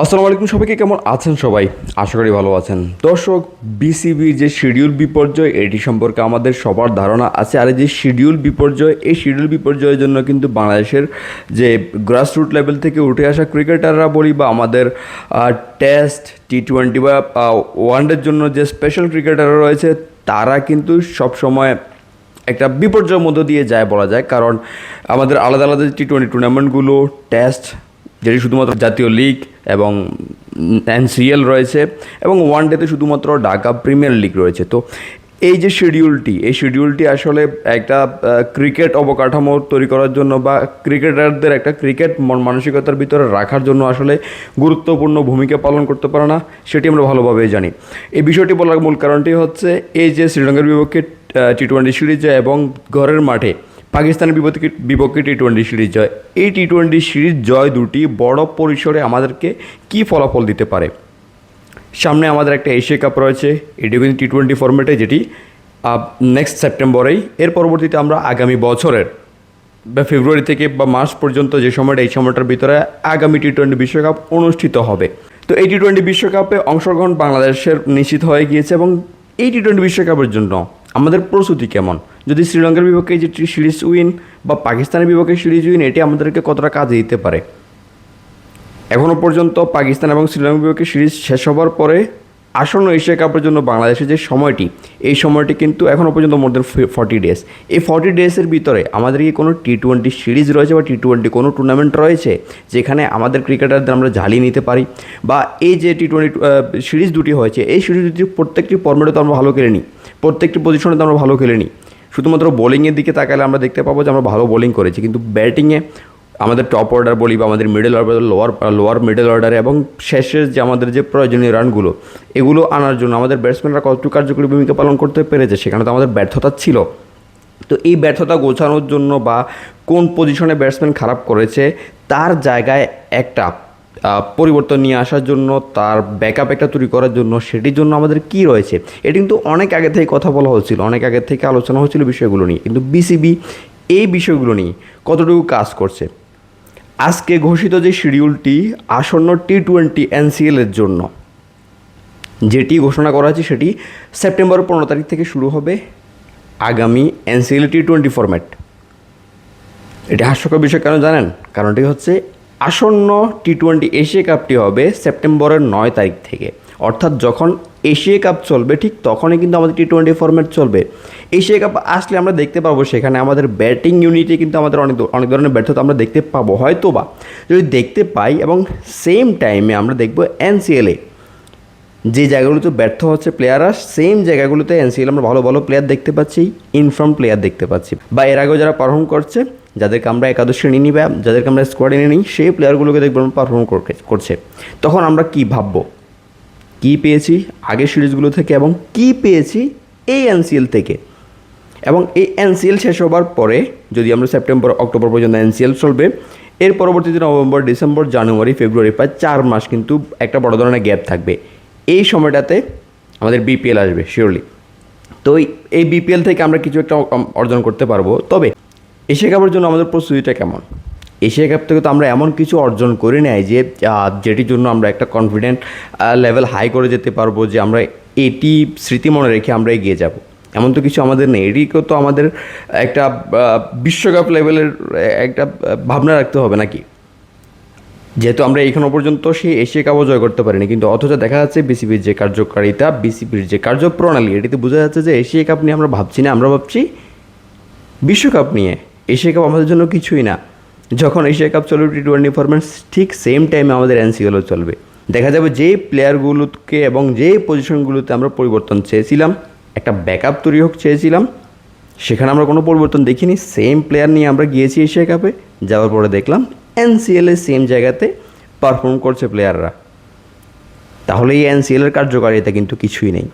আসসালামু আলাইকুম, সবাইকে কেমন আছেন সবাই? আশা করি ভালো আছেন। দর্শক বিসিবির যে শিডিউল বিপর্যয়, এটি সম্পর্কে আমাদের সবার ধারণা আছে। আর যে শিডিউল বিপর্যয়, এই শিডিউল বিপর্যয়ের জন্য কিন্তু বাংলাদেশের যে গ্রাসরুট লেভেল থেকে উঠে আসা ক্রিকেটাররা বলি বা আমাদের টেস্ট টি টোয়েন্টি বা ওয়ানডের জন্য যে স্পেশাল ক্রিকেটাররা রয়েছে, তারা কিন্তু সবসময় একটা বিপর্যয়ের মধ্য দিয়ে যায় বলা যায়। কারণ আমাদের আলাদা আলাদা টি টোয়েন্টি টুর্নামেন্টগুলো টেস্ট যেটি শুধুমাত্র জাতীয় লিগ এবং এনসিএল রয়েছে এবং ওয়ান ডেতে শুধুমাত্র ঢাকা প্রিমিয়ার লিগ রয়েছে। তো এই যে শিডিউলটি এই শিডিউলটি আসলে একটা ক্রিকেট অবকাঠামো তৈরি করার জন্য বা ক্রিকেটারদের একটা ক্রিকেট মন মানসিকতার ভিতরে রাখার জন্য আসলে গুরুত্বপূর্ণ ভূমিকা পালন করতে পারে না, সেটি আমরা ভালোভাবেই জানি। এই বিষয়টি বলার মূল কারণটি হচ্ছে, এই যে শ্রীলঙ্কার বিপক্ষে টি টোয়েন্টি সিরিজে এবং ঘরের মাঠে পাকিস্তানের বিপক্ষে বিপক্ষে টি টোয়েন্টি সিরিজ জয়। এই টি টোয়েন্টি সিরিজ জয় দুটি বড় পরিসরে আমাদেরকে কী ফলাফল দিতে পারে? সামনে আমাদের একটা এশিয়া কাপ রয়েছে। এটি কিন্তু টি টোয়েন্টি ফর্মেটে যেটি নেক্সট সেপ্টেম্বরেই এর পরবর্তীতে আমরা আগামী বছরের, বা ফেব্রুয়ারি থেকে বা মার্চ পর্যন্ত যে সময়টা, এই সময়টার ভিতরে আগামী টি টোয়েন্টি বিশ্বকাপ অনুষ্ঠিত হবে। তো এই টি টোয়েন্টি বিশ্বকাপে অংশগ্রহণ বাংলাদেশের নিশ্চিত হয়ে গিয়েছে এবং এই টি টোয়েন্টি বিশ্বকাপের জন্য আমাদের প্রস্তুতি কেমন? যদি শ্রীলঙ্কার বিপক্ষে যে সিরিজ উইন বা পাকিস্তানের বিপক্ষে সিরিজ উইন, এটি আমাদেরকে কতটা কাজে দিতে পারে? এখনও পর্যন্ত পাকিস্তান এবং শ্রীলঙ্কার বিপক্ষে সিরিজ শেষ হবার পরে আসন্ন এশিয়া কাপের জন্য বাংলাদেশের যে সময়টি, এই সময়টি কিন্তু এখনও পর্যন্ত মোর দেন ফর্টি ডেজ এই ফর্টি ডেজের ভিতরে আমাদের কি কোনো টি টোয়েন্টি সিরিজ রয়েছে বা টি টোয়েন্টি কোনো টুর্নামেন্ট রয়েছে যেখানে আমাদের ক্রিকেটারদের আমরা ঝালিয়ে নিতে পারি? বা এই যে টি টোয়েন্টি সিরিজ দুটি হয়েছে, এই সিরিজ দুটি প্রত্যেকটি ফর্মেটে তো আমরা ভালো খেলে নিই প্রত্যেকটি পজিশনে তো আমরা ভালো খেলে নিই শুধুমাত্র বোলিংয়ের দিকে তাকালে আমরা দেখতে পাবো যে আমরা ভালো বোলিং করেছি। কিন্তু ব্যাটিংয়ে আমাদের টপ অর্ডার বলি বা আমাদের middle order lower lower middle অর্ডারে এবং শেষের যে আমাদের যে প্রয়োজনীয় রানগুলো এগুলো আনার জন্য আমাদের ব্যাটসম্যানরা কতটুকু কার্যকরী ভূমিকা পালন করতে পেরেছে সেখানে তো আমাদের ব্যর্থতা ছিল। তো এই ব্যর্থতা গোছানোর জন্য বা কোন পজিশনে ব্যাটসম্যান খারাপ করেছে, তার জায়গায় একটা পরিবর্তন নিয়ে আসার জন্য, তার ব্যাকআপ একটা তৈরি করার জন্য, সেটির জন্য আমাদের কি রয়েছে? এটি কিন্তু অনেক আগে থেকে কথা বলা হচ্ছিল, অনেক আগে থেকে আলোচনা হচ্ছিল বিষয়গুলো নিয়ে। কিন্তু বিসিবি এই বিষয়গুলো নিয়ে কতটুকু কাজ করছে? আজকে ঘোষিত যে শিডিউলটি আসন্ন টি টোয়েন্টি এনসিএলের জন্য, যেটি ঘোষণা করা হয়েছে সেটি সেপ্টেম্বর পনেরো তারিখ থেকে শুরু হবে আগামী এনসিএল টি টোয়েন্টি ফরম্যাট এটি হাস্যকর বিষয় কেন জানেন? কারণটি হচ্ছে আসন্ন টি টোয়েন্টি এশিয়া কাপটি হবে সেপ্টেম্বরের নয় তারিখ থেকে। অর্থাৎ যখন এশিয়া কাপ চলবে, ঠিক তখনই কিন্তু আমাদের টি টোয়েন্টি ফর্ম্যাট চলবে। এশিয়া কাপ আসলে আমরা দেখতে পাবো সেখানে আমাদের ব্যাটিং ইউনিটে কিন্তু আমাদের অনেক অনেক ধরনের ব্যর্থতা আমরা দেখতে পাবো। হয়তো বা যদি দেখতে পাই এবং সেম টাইমে আমরা দেখব এনসিএলে যে জায়গাগুলোতে ব্যর্থ হচ্ছে প্লেয়াররা সেম জায়গাগুলোতে এনসিএল আমরা ভালো ভালো প্লেয়ার দেখতে পাচ্ছি ইনফর্ম প্লেয়ার দেখতে পাচ্ছি। বা এর আগেও যারা পারফর্ম করছে যাদেরকে আমরা একাদশে নিয়ে নিই বা যাদেরকে আমরা স্কোয়াডে নিয়ে নিই, সেই প্লেয়ারগুলোকে দেখব পারফর্ম করছে। তখন আমরা কী ভাববো? কী পেয়েছি আগের সিরিজগুলো থেকে এবং কী পেয়েছি এই এনসিএল থেকে? এবং এই এনসিএল শেষ হবার পরে, যদি আমরা সেপ্টেম্বর অক্টোবর পর্যন্ত এনসিএল চলবে, এর পরবর্তীতে নভেম্বর ডিসেম্বর জানুয়ারি ফেব্রুয়ারি প্রায় চার মাস কিন্তু একটা বড় ধরনের গ্যাপ থাকবে। এই সময়টাতে আমাদের বিপিএল আসবে শিওরলি তো এই বিপিএল থেকে আমরা কিছু একটা অর্জন করতে পারব। তবে এশিয়া কাপের জন্য আমাদের প্রস্তুতিটা কেমন? এশিয়া কাপ থেকে তো আমরা এমন কিছু অর্জন করে নেই যে যেটির জন্য আমরা একটা কনফিডেন্ট লেভেল হাই করে যেতে পারব যে আমরা এটি স্মৃতি মনে রেখে আমরা এগিয়ে যাব। এমন তো কিছু আমাদের নেই। এটিকেও তো আমাদের একটা বিশ্বকাপ লেভেলের একটা ভাবনা রাখতে হবে নাকি? যেহেতু আমরা এখনও পর্যন্ত সেই এশিয়া কাপও জয় করতে পারিনি, কিন্তু অথচ দেখা যাচ্ছে বিসিবির যে কার্যকারিতা, বিসিবির যে কার্যপ্রণালী, এটিতে বোঝা যাচ্ছে যে এশিয়া কাপ নিয়ে আমরা ভাবছি না, আমরা ভাবছি বিশ্বকাপ নিয়ে। এশিয়া কাপ আমাদের জন্য কিছুই না। যখন এশিয়া কাপ চলবে টি টোয়েন্টি ফরম্যাট ঠিক সেম টাইমে আমাদের এনসিএলও চলবে। দেখা যাবে যে প্লেয়ারগুলোকে এবং যে পজিশনগুলোতে আমরা পরিবর্তন চেয়েছিলাম, একটা ব্যাকআপ তৈরি হোক চেয়েছিলাম, সেখানে আমরা কোনো পরিবর্তন দেখিনি। সেম প্লেয়ার নিয়ে আমরা গিয়েছি এশিয়া কাপে, যাওয়ার পরে দেখলাম এনসিএলের সেম জায়গাতে পারফর্ম করছে প্লেয়াররা তাহলে এই এনসিএলের কার্যকারিতা কিন্তু কিছুই নেই।